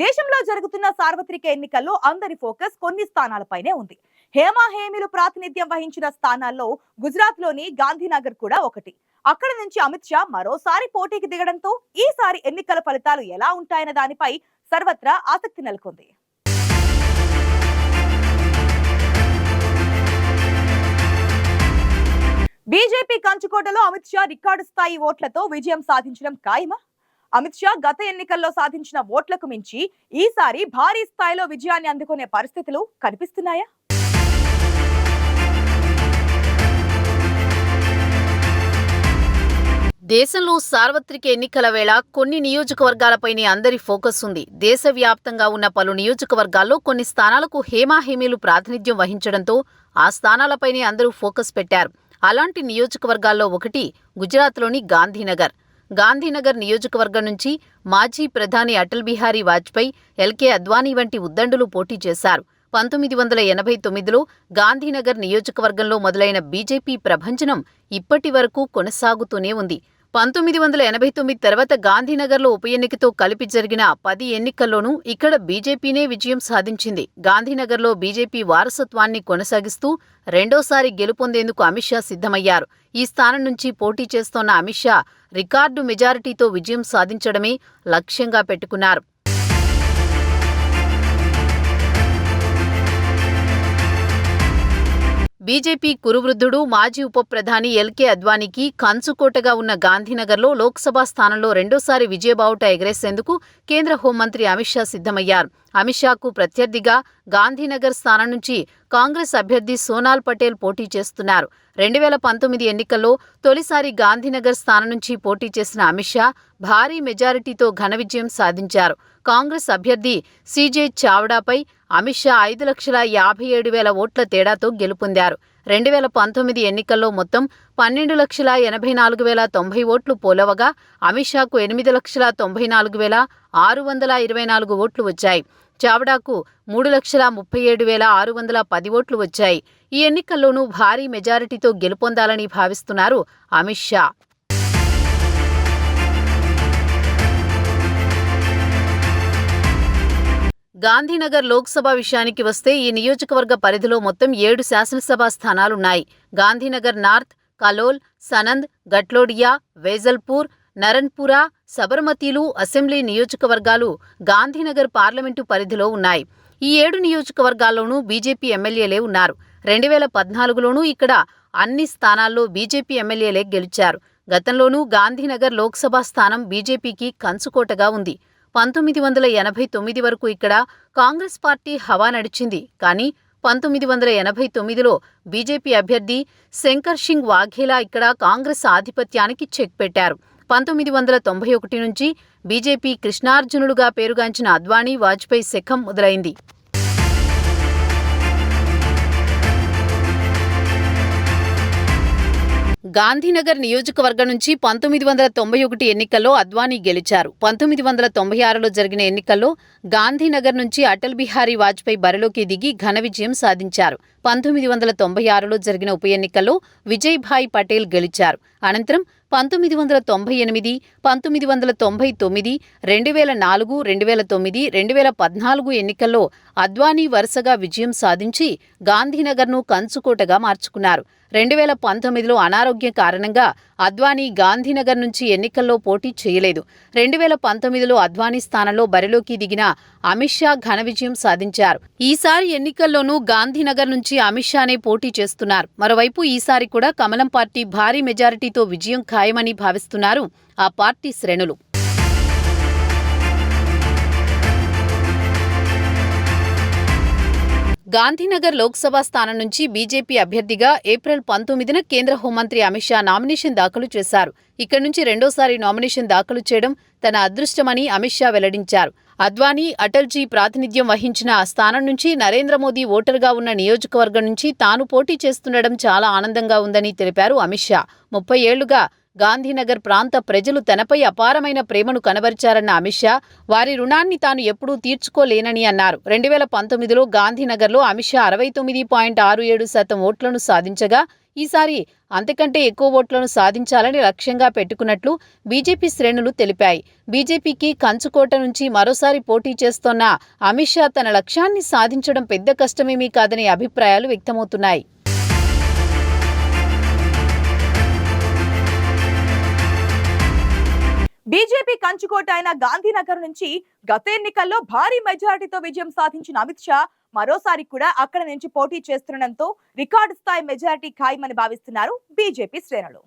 దేశంలో జరుగుతున్న సార్వత్రిక ఎన్నికల్లో అందరి ఫోకస్ కొన్ని స్థానాలపైనే ఉంది. హేమా ప్రాతినిధ్యం వహించిన స్థానాల్లో గుజరాత్లోని గాంధీనగర్ కూడా ఒకటి. అక్కడ నుంచి అమిత్ షా మరోసారి పోటీకి దిగడంతో ఈసారి ఎన్నికల ఫలితాలు ఎలా ఉంటాయన్న దానిపై సర్వత్రా ఆసక్తి నెలకొంది. బీజేపీ కంచుకోటలో అమిత్ షా రికార్డు స్థాయి ఓట్లతో విజయం సాధించడం ఖాయమా? అమిత్ షా గత ఎన్నికల్లో సాధించిన ఓట్లకు మించి ఈసారి భారీ స్థాయిలో విజయాన్ని అందుకునే పరిస్థితులు కనిపిస్తున్నాయా? దేశంలో సార్వత్రిక ఎన్నికల వేళ కొన్ని నియోజకవర్గాలపైనే అందరి ఫోకస్ ఉంది. దేశవ్యాప్తంగా ఉన్న పలు నియోజకవర్గాల్లో కొన్ని స్థానాలకు హేమాహేమీలు ప్రాతినిధ్యం వహించడంతో ఆ స్థానాలపైనే అందరూ ఫోకస్ పెట్టారు. అలాంటి నియోజకవర్గాల్లో ఒకటి గుజరాత్లోని గాంధీనగర్. గాంధీనగర్ నియోజకవర్గం నుంచి మాజీ ప్రధాని అటల్ బిహారీ వాజ్పేయి ఎల్కే అద్వానీ వంటి ఉద్దండులు పోటీ చేశారు. పంతొమ్మిది వందల ఎనభై తొమ్మిదిలో గాంధీనగర్ నియోజకవర్గంలో మొదలైన బీజేపీ ప్రభంజనం ఇప్పటి వరకు కొనసాగుతూనే ఉంది. పంతొమ్మిది వందల ఎనభై తొమ్మిది తర్వాత గాంధీనగర్లో ఉప ఎన్నికతో కలిపి జరిగిన పది ఎన్నికల్లోనూ ఇక్కడ బీజేపీనే విజయం సాధించింది. గాంధీనగర్లో బీజేపీ వారసత్వాన్ని కొనసాగిస్తూ రెండోసారి గెలుపొందేందుకు అమిత్ షా సిద్ధమయ్యారు. ఈ స్థానం నుంచి పోటీ చేస్తోన్న అమిత్ షా రికార్డు మెజారిటీతో విజయం సాధించడమే లక్ష్యంగా పెట్టుకున్నారు. బీజేపీ కురువృద్ధుడు మాజీ ఉప ప్రధాని ఎల్కే అద్వానీకి కంచుకోటగా ఉన్న గాంధీనగర్లో లోక్సభ స్థానంలో రెండోసారి విజయబావుట ఎగరేసేందుకు కేంద్ర హోంమంత్రి అమిత్ షా సిద్ధమయ్యారు. అమిత్ షాకు ప్రత్యర్థిగా గాంధీనగర్ స్థానం నుంచి కాంగ్రెస్ అభ్యర్థి సోనాల్ పటేల్ పోటీ చేస్తున్నారు. రెండు వేల పంతొమ్మిది ఎన్నికల్లో తొలిసారి గాంధీనగర్ స్థానం నుంచి పోటీ చేసిన అమిత్ షా భారీ మెజారిటీతో ఘన విజయం సాధించారు. కాంగ్రెస్ అభ్యర్థి సీజే చావ్డాపై అమిత్ షా ఐదు లక్షల యాభై ఏడు వేల ఓట్ల తేడాతో గెలుపొందారు. రెండు వేల పంతొమ్మిది ఎన్నికల్లో మొత్తం పన్నెండు లక్షల ఎనభై నాలుగు వేల తొంభై ఓట్లు పోలవగా అమిత్ షాకు ఎనిమిది లక్షల తొంభై నాలుగు వేల ఆరు వందల ఇరవై నాలుగు ఓట్లు వచ్చాయి. చావడాకు మూడు లక్షల ముప్పై ఏడు వేల ఆరు వందల పది ఓట్లు వచ్చాయి. ఈ ఎన్నికల్లోనూ భారీ మెజారిటీతో గెలుపొందాలని భావిస్తున్నారు అమిత్ షా. గాంధీనగర్ లోక్సభ విషయానికి వస్తే ఈ నియోజకవర్గ పరిధిలో మొత్తం ఏడు శాసనసభ స్థానాలున్నాయి. గాంధీనగర్ నార్త్ కలోల్ సనంద్ గట్లోడియా వేజల్పూర్ నరన్పురా సబర్మతీలు అసెంబ్లీ నియోజకవర్గాలు గాంధీనగర్ పార్లమెంటు పరిధిలో ఉన్నాయి. ఈ ఏడు నియోజకవర్గాల్లోనూ బీజేపీ ఎమ్మెల్యేలే ఉన్నారు. రెండు వేల పద్నాలుగులోనూ ఇక్కడ అన్ని స్థానాల్లో బీజేపీ ఎమ్మెల్యేలే గెలిచారు. గతంలోనూ గాంధీనగర్ లోక్సభ స్థానం బీజేపీకి కంచుకోటగా ఉంది. పంతొమ్మిది వందల ఎనభై తొమ్మిది వరకు ఇక్కడ కాంగ్రెస్ పార్టీ హవా నడిచింది. కానీ పంతొమ్మిది వందల ఎనభై తొమ్మిదిలో బీజేపీ అభ్యర్థి శంకర్ సింగ్ వాఘేలా ఇక్కడ కాంగ్రెస్ ఆధిపత్యానికి చెక్ పెట్టారు. పంతొమ్మిది వందల తొంభై ఒకటి నుంచి బీజేపీ కృష్ణార్జునుడుగా పేరుగాంచిన అద్వానీ వాజ్పేయి శిఖం మొదలైంది. గాంధీనగర్ నియోజకవర్గం నుంచి పంతొమ్మిది వందల తొంభై ఒకటి ఎన్నికల్లో అద్వానీ గెలిచారు. పంతొమ్మిది వందల తొంభై ఆరులో జరిగిన ఎన్నికల్లో గాంధీనగర్ నుంచి అటల్ బిహారీ వాజ్పేయి బరిలోకి దిగి ఘన విజయం సాధించారు. పంతొమ్మిది వందల తొంభై ఆరులో జరిగిన ఉప ఎన్నికల్లో విజయ్భాయ్ పటేల్ గెలిచారు. అనంతరం పంతొమ్మిది వందల తొంభై ఎనిమిది పంతొమ్మిది వందల తొంభై తొమ్మిది రెండు వేల నాలుగు రెండు వేల తొమ్మిది రెండు వేల పద్నాలుగు ఎన్నికల్లో అద్వానీ వరుసగా విజయం సాధించి గాంధీనగర్ను కంచుకోటగా మార్చుకున్నారు. రెండు వేల పంతొమ్మిదిలో అనారోగ్యం కారణంగా అద్వానీ గాంధీనగర్ నుంచి ఎన్నికల్లో పోటీ చేయలేదు. రెండు వేల పంతొమ్మిదిలో అద్వానీ స్థానంలో బరిలోకి దిగిన అమిత్ షా ఘన విజయం సాధించారు. ఈసారి ఎన్నికల్లోనూ గాంధీనగర్ నుంచి అమిత్ షానే పోటీ చేస్తున్నారు. మరోవైపు ఈసారి కూడా కమలం పార్టీ భారీ మెజారిటీతో విజయం ఖాయమని భావిస్తున్నారు ఆ పార్టీ శ్రేణులు. గాంధీనగర్ లోక్సభ స్థానం నుంచి బీజేపీ అభ్యర్థిగా ఏప్రిల్ పంతొమ్మిదిన కేంద్ర హోంమంత్రి అమిత్ షా నామినేషన్ దాఖలు చేశారు. ఇక్కడి నుంచి రెండోసారి నామినేషన్ దాఖలు చేయడం తన అదృష్టమని అమిత్ షా వెల్లడించారు. అద్వానీ అటల్జీ ప్రాతినిధ్యం వహించిన ఆ స్థానం నుంచి నరేంద్ర మోదీ ఓటర్గా ఉన్న నియోజకవర్గం నుంచి తాను పోటీ చేస్తుండడం చాలా ఆనందంగా ఉందని తెలిపారు అమిత్ షా. ముప్పై ఏళ్ళుగా గాంధీనగర్ ప్రాంత ప్రజలు తనపై అపారమైన ప్రేమను కనబరిచారన్న అమిత్ షా వారి రుణాన్ని తాను ఎప్పుడూ తీర్చుకోలేనని అన్నారు. రెండు వేల పంతొమ్మిదిలో గాంధీనగర్లో అమిత్ షా అరవై తొమ్మిది పాయింట్ ఆరు ఏడు శాతం ఓట్లను సాధించగా ఈసారి అంతకంటే ఎక్కువ ఓట్లను సాధించాలని లక్ష్యంగా పెట్టుకున్నట్లు బీజేపీ శ్రేణులు తెలిపాయి. బీజేపీకి కంచుకోట నుంచి మరోసారి పోటీ చేస్తోన్న అమిత్ షా తన లక్ష్యాన్ని సాధించడం పెద్ద కష్టమేమీ కాదనే అభిప్రాయాలు వ్యక్తమవుతున్నాయి. బీజేపీ కంచుకోట అయిన గాంధీనగర్ నుంచి గత ఎన్నికల్లో భారీ మెజారిటీతో విజయం సాధించిన అమిత్ షా మరోసారి కూడా అక్కడ నుంచి పోటీ చేస్తుండటంతో రికార్డు స్థాయి మెజారిటీ ఖాయమని భావిస్తున్నారు బీజేపీ శ్రేణులు.